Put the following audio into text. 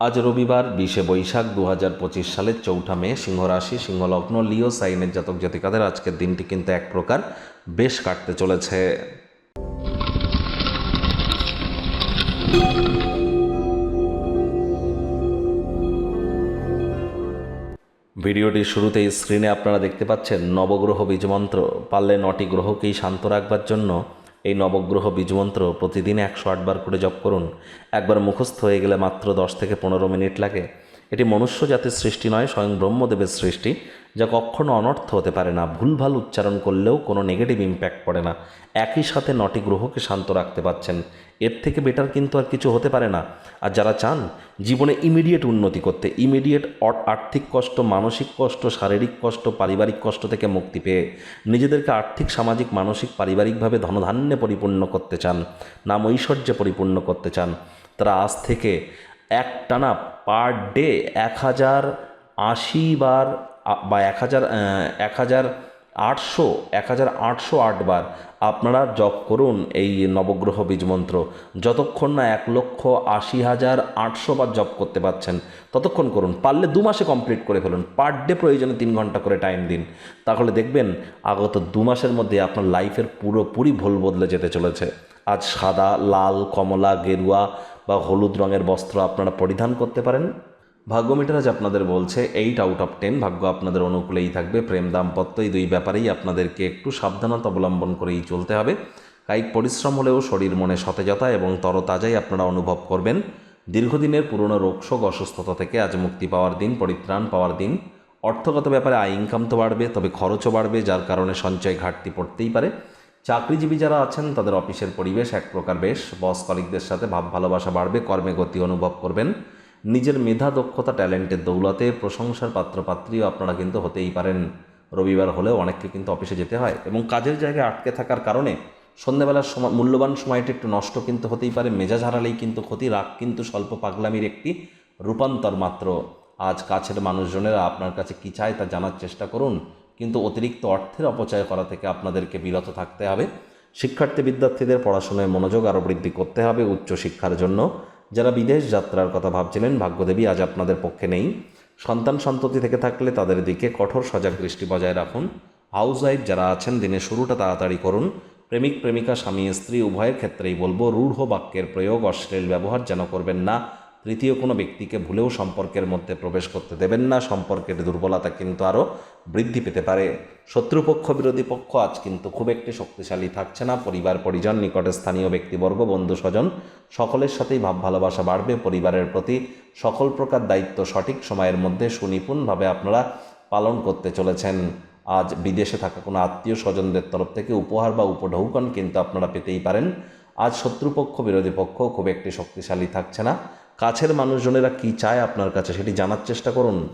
আজ রবিবার, বিশে বৈশাখ দু হাজার পঁচিশ সালের চৌঠা মে সিংহ রাশি সিংহলগ্ন, লিও সাইনের জাতক জাতিকাদের আজকের দিনটি কিন্তু এক প্রকার বেশ কাটতে চলেছে। ভিডিওটির শুরুতেই স্ক্রিনে আপনারা দেখতে পাচ্ছেন নবগ্রহ বীজমন্ত্র। পারলে নটি গ্রহকেই শান্ত রাখবার জন্য এই নবগ্রহ বীজমন্ত্র প্রতিদিন একশো আটবার করে জপ করুন। একবার মুখস্থ হয়ে গেলে মাত্র দশ থেকে পনেরো মিনিট লাগে। এটি মনুষ্য জাতির সৃষ্টি নয়, স্বয়ং ব্রহ্মদেবের সৃষ্টি। যা কখনো অনর্থ হতে পারে না। ভুলভাল উচ্চারণ করলেও কোনো নেগেটিভ ইম্প্যাক্ট পড়ে না। একই সাথে নটি গ্রহকে শান্ত রাখতে পারছেন। এর থেকে বেটার কিন্তু আর কিছু হতে পারে না। আর যারা চান জীবনে ইমিডিয়েট উন্নতি করতে ইমিডিয়েট আর্থিক কষ্ট, মানসিক কষ্ট, শারীরিক কষ্ট, পারিবারিক কষ্ট থেকে মুক্তি পেয়ে নিজেদেরকে আর্থিক, সামাজিক, মানসিক, পারিবারিকভাবে ধনধান্যে পরিপূর্ণ করতে চান, নাম ঐশ্বর্যে পরিপূর্ণ করতে চান, তারা আজ থেকে এক টানা পার ডে এক হাজার আশি বার বা এক হাজার এক হাজার আটশো, এক হাজার আটশো আটবার আপনারা জপ করুন এই নবগ্রহ বীজ মন্ত্র। যতক্ষণ না এক লক্ষ আশি হাজার আটশো বার জপ করতে পারছেন, ততক্ষণ করুন। পারলে দু মাসে কমপ্লিট করে ফেলুন। পার ডে প্রয়োজনে তিন ঘণ্টা করে টাইম দিন। তাহলে দেখবেন আগত দু মাসের মধ্যে আপনার লাইফের পুরোপুরি ভুল বদলে যেতে চলেছে। আজ সাদা, লাল, কমলা, গেরুয়া বা হলুদ রঙের বস্ত্র আপনারা পরিধান করতে পারেন। ভাগ্য মিটার আজ আপনাদের বলছে এইট আউট অফ টেন ভাগ্য আপনাদের অনুকূলেই থাকবে, প্রেম দাম্পত্য, এই দুই ব্যাপারেই আপনাদেরকে একটু সাবধানতা অবলম্বন করেই চলতে হবে। কায়িক পরিশ্রম হলেও শরীর মনে সতেজতা এবং তরতাজাই আপনারা অনুভব করবেন। দীর্ঘদিনের পুরনো রোগশোক, অসুস্থতা থেকে আজ মুক্তি পাওয়ার দিন, পরিত্রাণ পাওয়ার দিন। অর্থগত ব্যাপারে আয় ইনকাম তো বাড়বে, তবে খরচও বাড়বে, যার কারণে সঞ্চয় ঘাটতি পড়তেই পারে। চাকরিজীবী যারা আছেন, তাদের অফিসের পরিবেশ এক প্রকার বেশ। বস কলিকদের সাথে ভাব ভালোবাসা বাড়বে, কর্মে গতি অনুভব করবেন। নিজের মেধা, দক্ষতা, ট্যালেন্টের দৌলতে প্রশংসার পাত্রপাত্রীও আপনারা কিন্তু হতেই পারেন। রবিবার হলেও অনেককে কিন্তু অফিসে যেতে হয় এবং কাজের জায়গায় আটকে থাকার কারণে সন্ধ্যাবেলার সময়, মূল্যবান সময়টা একটু নষ্ট কিন্তু হতেই পারে, মেজাজ হারালেই কিন্তু ক্ষতি, রাগ কিন্তু স্বল্প পাগলামির একটি রূপান্তর মাত্র। আজ কাছের মানুষজনেরা আপনার কাছে কী চায় তা জানার চেষ্টা করুন, কিন্তু অতিরিক্ত অর্থের অপচয় করা থেকে আপনাদেরকে বিরত থাকতে হবে। শিক্ষার্থী বিদ্যার্থীদের পড়াশোনায় মনোযোগ আরও বৃদ্ধি করতে হবে উচ্চশিক্ষার জন্য। যারা বিদেশ যাত্রার কথা ভাবছিলেন, ভাগ্যদেবী আজ আপনাদের পক্ষে নেই। সন্তান সন্ততি থেকে থাকলে তাদের দিকে কঠোর সজাগ দৃষ্টি বজায় রাখুন। হাউস ওয়াইফ যারা আছেন, দিনের শুরুটা তাড়াতাড়ি করুন। প্রেমিক, প্রেমিকা, স্বামী, স্ত্রী, উভয়ের ক্ষেত্রেই বলব, রূঢ় বাক্যের প্রয়োগ, অশ্লীল ব্যবহার যেন করবেন না। তৃতীয় কোনো ব্যক্তিকে ভুলেও সম্পর্কের মধ্যে প্রবেশ করতে দেবেন না। সম্পর্কের দুর্বলতা কিন্তু আরও বৃদ্ধি পেতে পারে। শত্রুপক্ষ বিরোধী পক্ষ আজ কিন্তু খুব একটি শক্তিশালী থাকছে না। পরিবার, পরিজন, নিকটে স্থানীয় ব্যক্তিবর্গ, বন্ধু, স্বজন সকলের সাথেই ভাব, ভালোবাসা বাড়বে। পরিবারের প্রতি সকল প্রকার দায়িত্ব সঠিক সময়ের মধ্যে সুনিপুণভাবে আপনারা পালন করতে চলেছেন। আজ বিদেশে থাকা কোনো আত্মীয় স্বজনদের তরফ থেকে উপহার বা উপঢৌকন কিন্তু আপনারা পেতেই পারেন। আজ শত্রুপক্ষ, বিরোধী পক্ষ খুব একটি শক্তিশালী থাকছে না। কাছের মানুষজনেরা কি চায় আপনার কাছে? সেটি জানার চেষ্টা করুন।